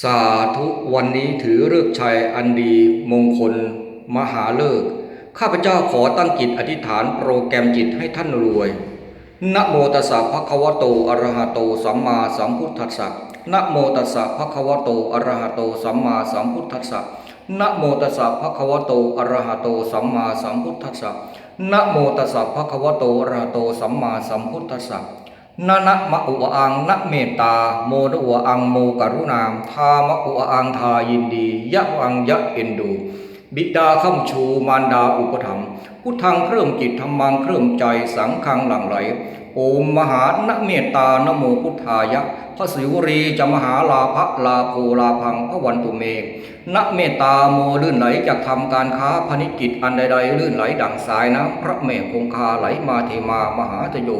สาธุวันนี้ถือเลิกชัยอันดีมงคล มหาเลิก ข้าพเจ้าขอตั้งจิตอธิษฐานโปรแกรมจิตให้ท่านรวยนะโมตัสสะภะคะวะโตอะระหะโตสัมมาสัมพุทธัสสะนะโมตัสสะภะคะวะโตอะระหะโตสัมมาสัมพุทธัสสะนะโมตัสสะภะคะวะโตอะระหะโตสัมมาสัมพุทธัสสะนะโมตัสสะภะคะวะโตอะระหะโตสัมมาสัมพุทธัสสะ นะนะมะอุวอังนะเมตตา โมนะอุวอังโมกรุณามทามะอุวอังทายินดี ยะวังยะเอ็นดู บิดาข้ามชูมารดาอุปถัมภ์พุทธังเครื่องจิตธรรมังเครื่องใจสังฆังหลังไหล โอมมหานเมตตานโมพุทธายะพระศิวรีจะมหาลาภลาโภลาพังพระวันตุเมนะเมตตาโมลื่นไหลจากทำการค้าพนิจกิจอันใดๆลื่นไหลดั่งสายน้ำพระเมฆคงคาไหลมาเทมามหาตโย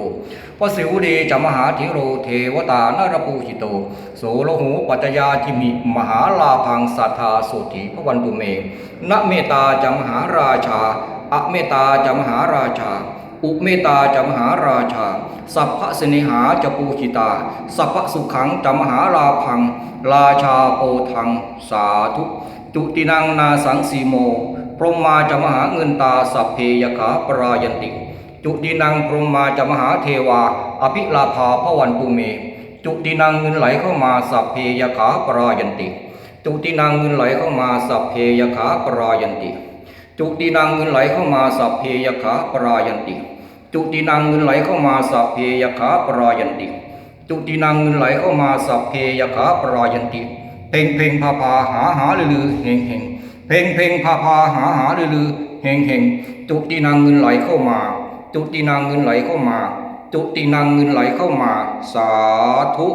พระสิวดีจะมหาธิโรเทวตานารปูหิโต โสโลหูปัจจยาทิมิมหาลาพังสัทธาสุถีพระวันตุเมนะเมตตาจะมหาราชาอเมตตาจะมหาราชา อุเมตาจะมหาราชา สัพพะสนิหาจะปูชิตา สัพพะสุขังจะมหาลาพัง ราชาโปทังสาธุจุตินังนาสังสีโม พรหมาจะมหาเงินตาสัพเพยขาปรายันติ จุตินังพรหมาจะมหาเทวา อภิลาภาพระวันตุเม จุตินังเงินไหลเข้ามาสัพเพยขาปรายันติ จุตินังเงินไหลเข้ามาสัพเพยขาปรายันติ จุตินังเงินไหลเข้ามาสัพเพยขาปรายันติ จุตินังเงินไหลเข้ามาสัพเพยขาปรายันติ จุตินังเงินไหลเข้ามาสัพเพยขาปรายันติ เพ่งเพ่งพาพาหาหาลือเฮงเฮงเพ่งเพ่งพาพาหาหาลือลือเฮงเฮงจุตินังเงินไหลเข้ามา จุตินังเงินไหลเข้ามา จุตินังเงินไหลเข้ามา สาธุ